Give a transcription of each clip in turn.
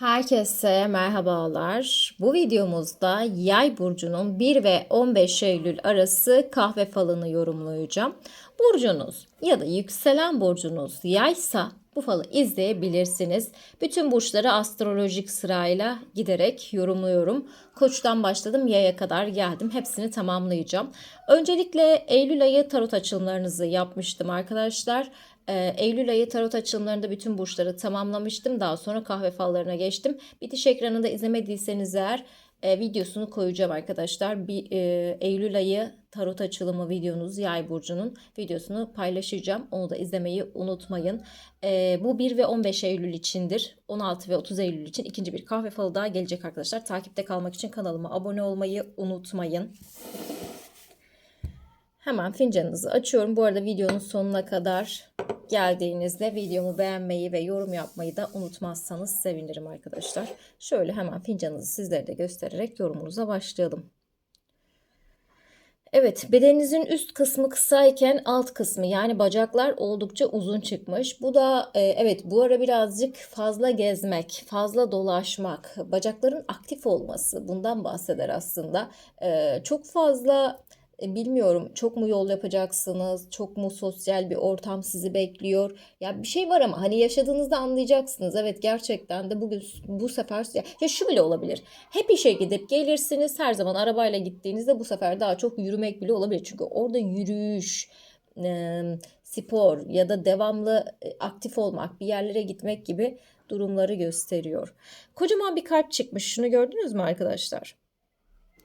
Herkese merhabalar. Bu videomuzda Yay burcunun 1 ve 15 Eylül arası kahve falını yorumlayacağım. Burcunuz ya da yükselen burcunuz Yaysa bu falı izleyebilirsiniz. Bütün burçları astrolojik sırayla giderek yorumluyorum. Koç'tan başladım Yay'a kadar geldim. Hepsini tamamlayacağım. Öncelikle Eylül ayı tarot açılımlarınızı yapmıştım arkadaşlar. Ee, Eylül ayı tarot açılımlarında bütün burçları tamamlamıştım. Daha sonra kahve fallarına geçtim. Bitiş ekranında izlemediyseniz eğer e, videosunu koyacağım arkadaşlar. Bir e, Eylül ayı tarot açılımı videonuz Yay burcunun videosunu paylaşacağım. Onu da izlemeyi unutmayın. E, bu 1 ve 15 Eylül içindir. 16 ve 30 Eylül için ikinci bir kahve falı daha gelecek arkadaşlar. Takipte kalmak için kanalıma abone olmayı unutmayın. Hemen fincanınızı açıyorum. Bu arada videonun sonuna kadar geldiğinizde videomu beğenmeyi ve yorum yapmayı da unutmazsanız sevinirim arkadaşlar. Şöyle hemen fincanınızı sizlere de göstererek yorumunuza başlayalım. Evet bedeninizin üst kısmı kısayken alt kısmı yani bacaklar oldukça uzun çıkmış. Bu da e, evet bu ara birazcık fazla gezmek, fazla dolaşmak, bacakların aktif olması bundan bahseder aslında. E, çok fazla bilmiyorum çok mu yol yapacaksınız, çok mu sosyal bir ortam sizi bekliyor. Ya bir şey var ama hani yaşadığınızda anlayacaksınız. Evet gerçekten de bugün bu sefer ya, şu bile olabilir. Hep işe gidip gelirsiniz. Her zaman arabayla gittiğinizde bu sefer daha çok yürümek bile olabilir. Çünkü orada yürüyüş, e, spor ya da devamlı e, aktif olmak, bir yerlere gitmek gibi durumları gösteriyor. Kocaman bir kalp çıkmış. Şunu gördünüz mü arkadaşlar?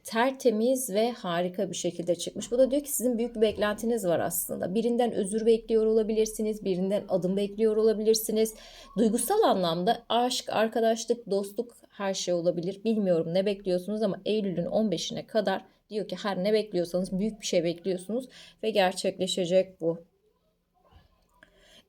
Tertemiz ve harika bir şekilde çıkmış. Bu da diyor ki sizin büyük bir beklentiniz var aslında. Birinden özür bekliyor olabilirsiniz, birinden adım bekliyor olabilirsiniz. Duygusal anlamda aşk, arkadaşlık, dostluk her şey olabilir. Bilmiyorum ne bekliyorsunuz ama Eylül'ün 15'ine kadar diyor ki her ne bekliyorsanız büyük bir şey bekliyorsunuz ve gerçekleşecek bu.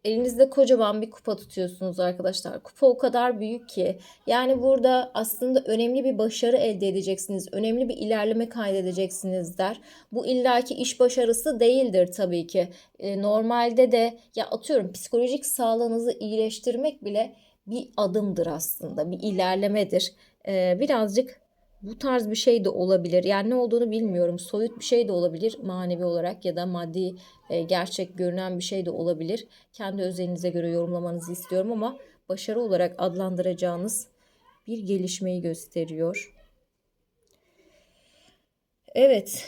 Elinizde kocaman bir kupa tutuyorsunuz arkadaşlar. Kupa o kadar büyük ki. Yani burada aslında önemli bir başarı elde edeceksiniz. Önemli bir ilerleme kaydedeceksiniz der. Bu illaki iş başarısı değildir tabii ki. E, normalde de ya atıyorum psikolojik sağlığınızı iyileştirmek bile bir adımdır aslında. Bir ilerlemedir. E, birazcık bu tarz bir şey de olabilir. Yani ne olduğunu bilmiyorum. Soyut bir şey de olabilir manevi olarak ya da maddi e, gerçek görünen bir şey de olabilir. Kendi özelinize göre yorumlamanızı istiyorum ama başarı olarak adlandıracağınız bir gelişmeyi gösteriyor. Evet.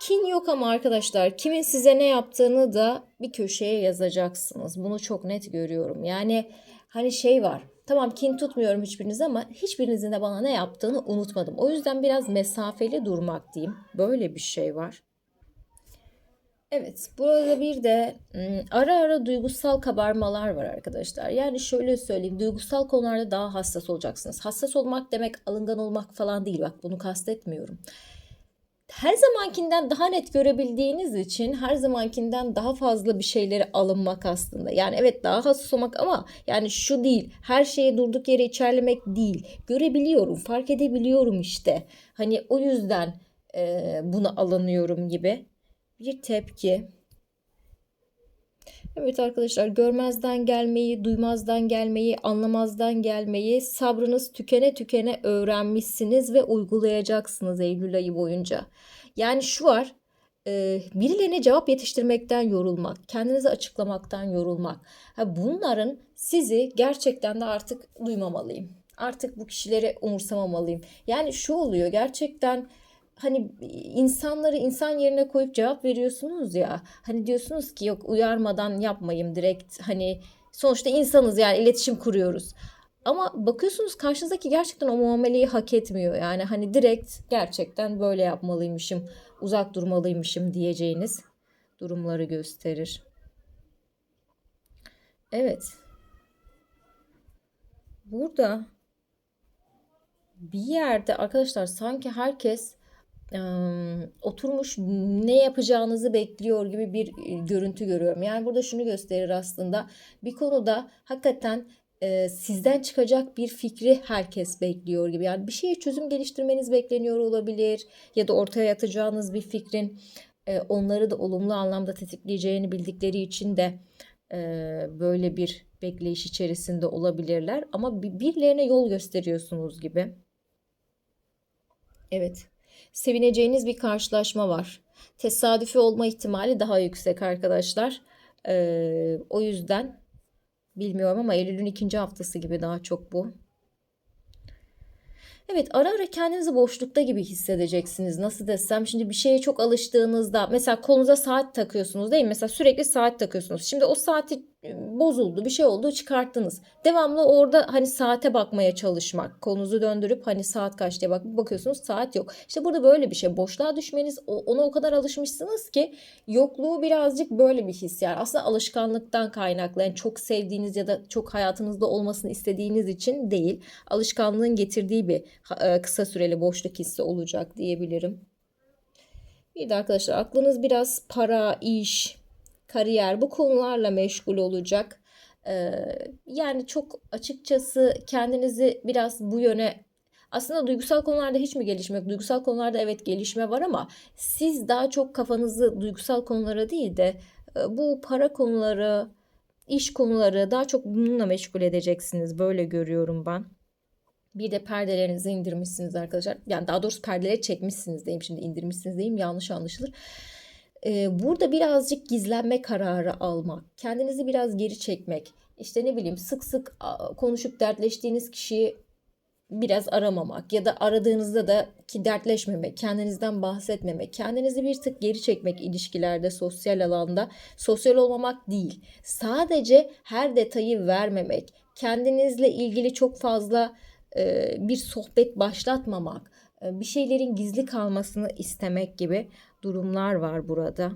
Kin yok ama arkadaşlar kimin size ne yaptığını da bir köşeye yazacaksınız. Bunu çok net görüyorum. Yani hani şey var. Tamam kin tutmuyorum hiçbiriniz ama hiçbirinizin de bana ne yaptığını unutmadım. O yüzden biraz mesafeli durmak diyeyim. Böyle bir şey var. Evet, burada bir de ara ara duygusal kabarmalar var arkadaşlar. Yani şöyle söyleyeyim, duygusal konularda daha hassas olacaksınız. Hassas olmak demek alıngan olmak falan değil. Bak bunu kastetmiyorum her zamankinden daha net görebildiğiniz için her zamankinden daha fazla bir şeyleri alınmak aslında. Yani evet daha hassas olmak ama yani şu değil. Her şeye durduk yere içerlemek değil. Görebiliyorum, fark edebiliyorum işte. Hani o yüzden e, buna alınıyorum gibi bir tepki. Evet arkadaşlar görmezden gelmeyi, duymazdan gelmeyi, anlamazdan gelmeyi sabrınız tükene tükene öğrenmişsiniz ve uygulayacaksınız Eylül ayı boyunca. Yani şu var e, birilerine cevap yetiştirmekten yorulmak, kendinizi açıklamaktan yorulmak. Bunların sizi gerçekten de artık duymamalıyım. Artık bu kişileri umursamamalıyım. Yani şu oluyor gerçekten hani insanları insan yerine koyup cevap veriyorsunuz ya. Hani diyorsunuz ki yok uyarmadan yapmayayım direkt hani sonuçta insanız yani iletişim kuruyoruz. Ama bakıyorsunuz karşınızdaki gerçekten o muameleyi hak etmiyor. Yani hani direkt gerçekten böyle yapmalıymışım, uzak durmalıymışım diyeceğiniz durumları gösterir. Evet. Burada bir yerde arkadaşlar sanki herkes oturmuş ne yapacağınızı bekliyor gibi bir görüntü görüyorum. Yani burada şunu gösterir aslında. Bir konuda hakikaten sizden çıkacak bir fikri herkes bekliyor gibi. Yani bir şeye çözüm geliştirmeniz bekleniyor olabilir ya da ortaya atacağınız bir fikrin onları da olumlu anlamda tetikleyeceğini bildikleri için de e, böyle bir bekleyiş içerisinde olabilirler. Ama bir- birilerine yol gösteriyorsunuz gibi. Evet. Sevineceğiniz bir karşılaşma var. Tesadüfi olma ihtimali daha yüksek arkadaşlar. Ee, o yüzden bilmiyorum ama Eylül'ün ikinci haftası gibi daha çok bu. Evet ara ara kendinizi boşlukta gibi hissedeceksiniz. Nasıl desem şimdi bir şeye çok alıştığınızda mesela kolunuza saat takıyorsunuz değil mi? Mesela sürekli saat takıyorsunuz. Şimdi o saati bozuldu bir şey oldu çıkarttınız. Devamlı orada hani saate bakmaya çalışmak. Kolunuzu döndürüp hani saat kaç diye bak bakıyorsunuz saat yok. İşte burada böyle bir şey boşluğa düşmeniz ona o kadar alışmışsınız ki yokluğu birazcık böyle bir his yani. Aslında alışkanlıktan kaynaklı. Yani çok sevdiğiniz ya da çok hayatınızda olmasını istediğiniz için değil. Alışkanlığın getirdiği bir e, kısa süreli boşluk hissi olacak diyebilirim. Bir de arkadaşlar aklınız biraz para, iş, kariyer bu konularla meşgul olacak. Ee, yani çok açıkçası kendinizi biraz bu yöne aslında duygusal konularda hiç mi gelişme yok? Duygusal konularda evet gelişme var ama siz daha çok kafanızı duygusal konulara değil de e, bu para konuları, iş konuları daha çok bununla meşgul edeceksiniz. Böyle görüyorum ben. Bir de perdelerinizi indirmişsiniz arkadaşlar. Yani daha doğrusu perdeleri çekmişsiniz diyeyim şimdi indirmişsiniz diyeyim yanlış anlaşılır. Burada birazcık gizlenme kararı almak, kendinizi biraz geri çekmek, işte ne bileyim sık sık konuşup dertleştiğiniz kişiyi biraz aramamak ya da aradığınızda da ki dertleşmemek, kendinizden bahsetmemek, kendinizi bir tık geri çekmek ilişkilerde, sosyal alanda, sosyal olmamak değil. Sadece her detayı vermemek, kendinizle ilgili çok fazla bir sohbet başlatmamak, bir şeylerin gizli kalmasını istemek gibi durumlar var burada.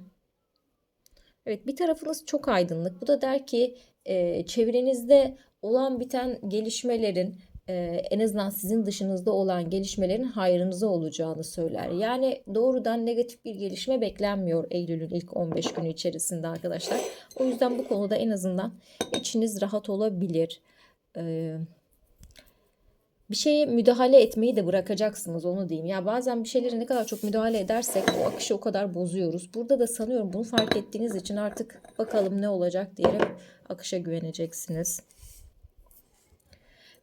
Evet, bir tarafınız çok aydınlık. Bu da der ki e, çevrenizde olan biten gelişmelerin e, en azından sizin dışınızda olan gelişmelerin hayrınıza olacağını söyler. Yani doğrudan negatif bir gelişme beklenmiyor Eylül'ün ilk 15 günü içerisinde arkadaşlar. O yüzden bu konuda en azından içiniz rahat olabilir. E, bir şeye müdahale etmeyi de bırakacaksınız onu diyeyim. Ya bazen bir şeylere ne kadar çok müdahale edersek o akışı o kadar bozuyoruz. Burada da sanıyorum bunu fark ettiğiniz için artık bakalım ne olacak diyerek akışa güveneceksiniz.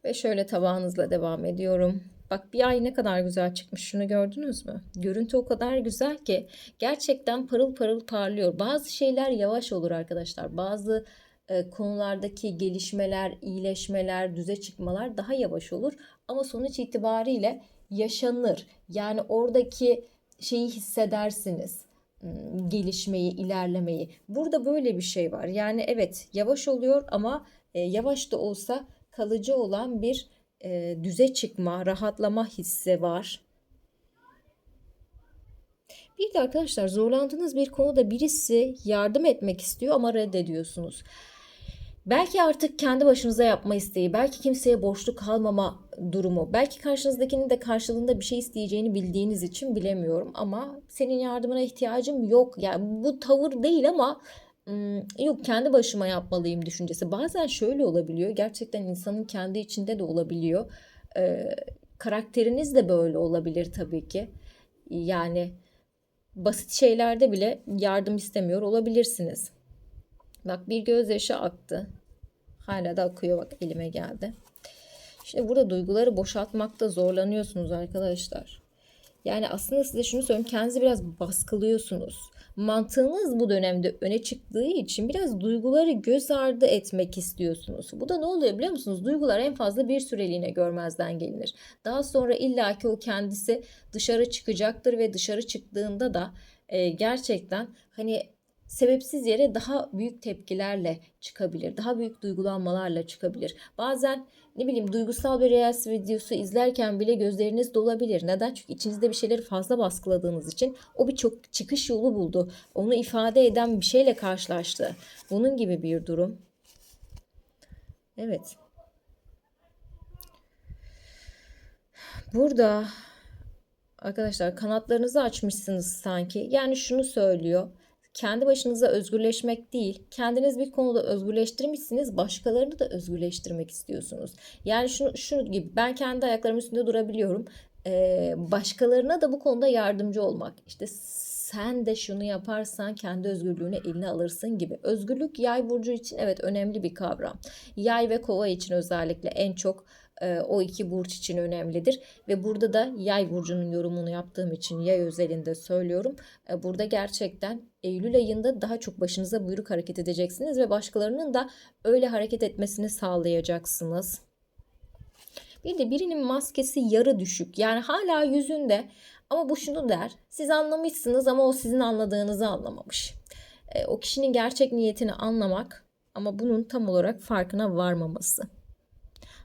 Ve şöyle tabağınızla devam ediyorum. Bak bir ay ne kadar güzel çıkmış. Şunu gördünüz mü? Görüntü o kadar güzel ki gerçekten parıl parıl parlıyor. Bazı şeyler yavaş olur arkadaşlar. Bazı e, konulardaki gelişmeler, iyileşmeler, düze çıkmalar daha yavaş olur. Ama sonuç itibariyle yaşanır. Yani oradaki şeyi hissedersiniz. Gelişmeyi, ilerlemeyi. Burada böyle bir şey var. Yani evet yavaş oluyor ama e, yavaş da olsa kalıcı olan bir e, düze çıkma, rahatlama hissi var. Bir de arkadaşlar zorlandığınız bir konuda birisi yardım etmek istiyor ama reddediyorsunuz. Belki artık kendi başınıza yapma isteği, belki kimseye borçlu kalmama durumu, belki karşınızdakinin de karşılığında bir şey isteyeceğini bildiğiniz için bilemiyorum ama senin yardımına ihtiyacım yok. Yani bu tavır değil ama yok kendi başıma yapmalıyım düşüncesi. Bazen şöyle olabiliyor. Gerçekten insanın kendi içinde de olabiliyor. Ee, karakteriniz de böyle olabilir tabii ki. Yani basit şeylerde bile yardım istemiyor olabilirsiniz. Bak bir gözyaşı aktı. Hala da akıyor bak elime geldi. Şimdi burada duyguları boşaltmakta zorlanıyorsunuz arkadaşlar. Yani aslında size şunu söyleyeyim kendinizi biraz baskılıyorsunuz. Mantığınız bu dönemde öne çıktığı için biraz duyguları göz ardı etmek istiyorsunuz. Bu da ne oluyor biliyor musunuz? Duygular en fazla bir süreliğine görmezden gelinir. Daha sonra illaki o kendisi dışarı çıkacaktır ve dışarı çıktığında da e, gerçekten hani sebepsiz yere daha büyük tepkilerle çıkabilir. Daha büyük duygulanmalarla çıkabilir. Bazen ne bileyim duygusal bir reels videosu izlerken bile gözleriniz dolabilir. Neden? Çünkü içinizde bir şeyleri fazla baskıladığınız için o bir çok çıkış yolu buldu. Onu ifade eden bir şeyle karşılaştı. Bunun gibi bir durum. Evet. Burada arkadaşlar kanatlarınızı açmışsınız sanki. Yani şunu söylüyor kendi başınıza özgürleşmek değil, kendiniz bir konuda özgürleştirmişsiniz, başkalarını da özgürleştirmek istiyorsunuz. Yani şunu, şu gibi ben kendi ayaklarımın üstünde durabiliyorum. Ee, başkalarına da bu konuda yardımcı olmak. İşte sen de şunu yaparsan kendi özgürlüğünü eline alırsın gibi. Özgürlük yay burcu için evet önemli bir kavram. Yay ve kova için özellikle en çok e, o iki burç için önemlidir. Ve burada da yay burcunun yorumunu yaptığım için yay özelinde söylüyorum. E, burada gerçekten Eylül ayında daha çok başınıza buyruk hareket edeceksiniz ve başkalarının da öyle hareket etmesini sağlayacaksınız. Bir de birinin maskesi yarı düşük. Yani hala yüzünde ama bu şunu der. Siz anlamışsınız ama o sizin anladığınızı anlamamış. E, o kişinin gerçek niyetini anlamak ama bunun tam olarak farkına varmaması.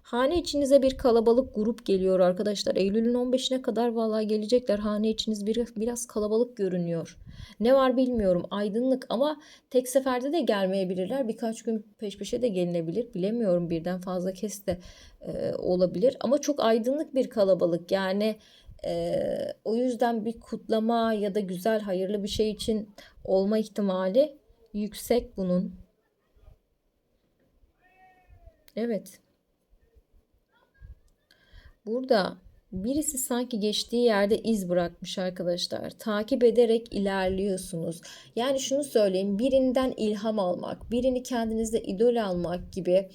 Hane içinize bir kalabalık grup geliyor arkadaşlar. Eylül'ün 15'ine kadar vallahi gelecekler. Hane içiniz bir, biraz kalabalık görünüyor. Ne var bilmiyorum. Aydınlık ama tek seferde de gelmeyebilirler. Birkaç gün peş peşe de gelinebilir. Bilemiyorum birden fazla kez de e, olabilir. Ama çok aydınlık bir kalabalık. Yani e, o yüzden bir kutlama ya da güzel hayırlı bir şey için olma ihtimali yüksek bunun. Evet. Burada birisi sanki geçtiği yerde iz bırakmış arkadaşlar. Takip ederek ilerliyorsunuz. Yani şunu söyleyeyim, birinden ilham almak, birini kendinize idol almak gibi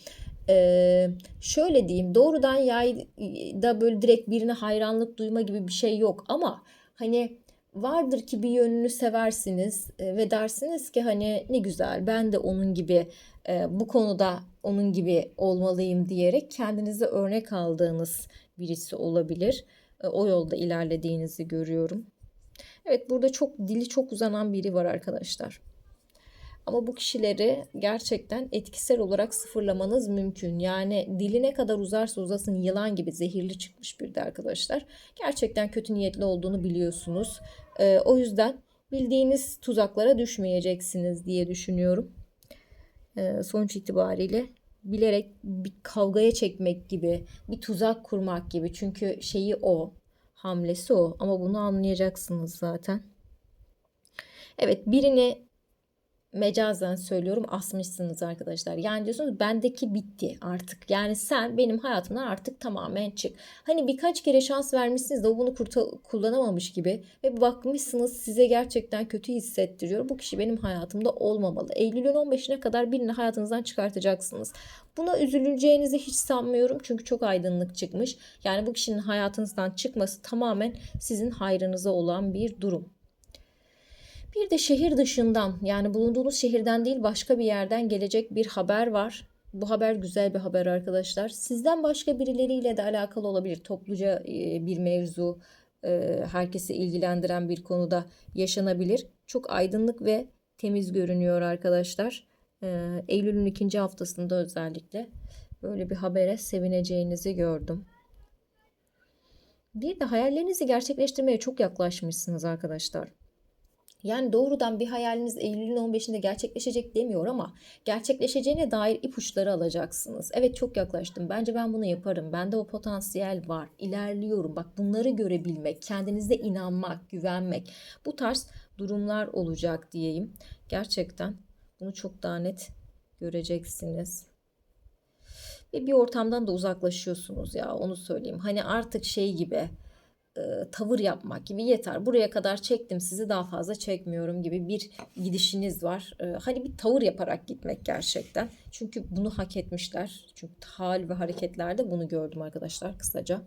ee, şöyle diyeyim doğrudan yayda böyle direkt birine hayranlık duyma gibi bir şey yok ama hani vardır ki bir yönünü seversiniz e, ve dersiniz ki hani ne güzel ben de onun gibi e, bu konuda onun gibi olmalıyım diyerek kendinize örnek aldığınız birisi olabilir. E, o yolda ilerlediğinizi görüyorum. Evet burada çok dili çok uzanan biri var arkadaşlar. Ama bu kişileri gerçekten etkisel olarak sıfırlamanız mümkün. Yani dili ne kadar uzarsa uzasın yılan gibi zehirli çıkmış bir de arkadaşlar. Gerçekten kötü niyetli olduğunu biliyorsunuz. Ee, o yüzden bildiğiniz tuzaklara düşmeyeceksiniz diye düşünüyorum. Ee, sonuç itibariyle bilerek bir kavgaya çekmek gibi, bir tuzak kurmak gibi. Çünkü şeyi o, hamlesi o. Ama bunu anlayacaksınız zaten. Evet birini mecazen söylüyorum asmışsınız arkadaşlar. Yani diyorsunuz bendeki bitti artık. Yani sen benim hayatımdan artık tamamen çık. Hani birkaç kere şans vermişsiniz de o bunu kullanamamış gibi ve bakmışsınız size gerçekten kötü hissettiriyor. Bu kişi benim hayatımda olmamalı. Eylül'ün 15'ine kadar birini hayatınızdan çıkartacaksınız. Buna üzüleceğinizi hiç sanmıyorum çünkü çok aydınlık çıkmış. Yani bu kişinin hayatınızdan çıkması tamamen sizin hayrınıza olan bir durum. Bir de şehir dışından yani bulunduğunuz şehirden değil başka bir yerden gelecek bir haber var. Bu haber güzel bir haber arkadaşlar. Sizden başka birileriyle de alakalı olabilir. Topluca e, bir mevzu, e, herkesi ilgilendiren bir konuda yaşanabilir. Çok aydınlık ve temiz görünüyor arkadaşlar. E, Eylül'ün ikinci haftasında özellikle böyle bir habere sevineceğinizi gördüm. Bir de hayallerinizi gerçekleştirmeye çok yaklaşmışsınız arkadaşlar. Yani doğrudan bir hayaliniz Eylül'ün 15'inde gerçekleşecek demiyor ama gerçekleşeceğine dair ipuçları alacaksınız. Evet çok yaklaştım. Bence ben bunu yaparım. Bende o potansiyel var. İlerliyorum. Bak bunları görebilmek, kendinize inanmak, güvenmek. Bu tarz durumlar olacak diyeyim. Gerçekten bunu çok daha net göreceksiniz. Ve bir ortamdan da uzaklaşıyorsunuz ya onu söyleyeyim. Hani artık şey gibi e, tavır yapmak gibi yeter. Buraya kadar çektim sizi daha fazla çekmiyorum gibi bir gidişiniz var. E, hani bir tavır yaparak gitmek gerçekten. Çünkü bunu hak etmişler. Çünkü hal ve hareketlerde bunu gördüm arkadaşlar kısaca.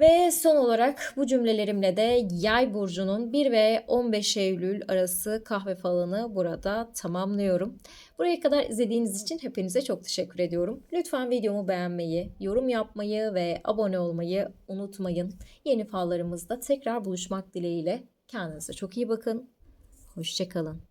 Ve son olarak bu cümlelerimle de Yay burcunun 1 ve 15 Eylül arası kahve falını burada tamamlıyorum. Buraya kadar izlediğiniz için hepinize çok teşekkür ediyorum. Lütfen videomu beğenmeyi, yorum yapmayı ve abone olmayı unutmayın. Yeni fallarımızda tekrar buluşmak dileğiyle. Kendinize çok iyi bakın. Hoşçakalın.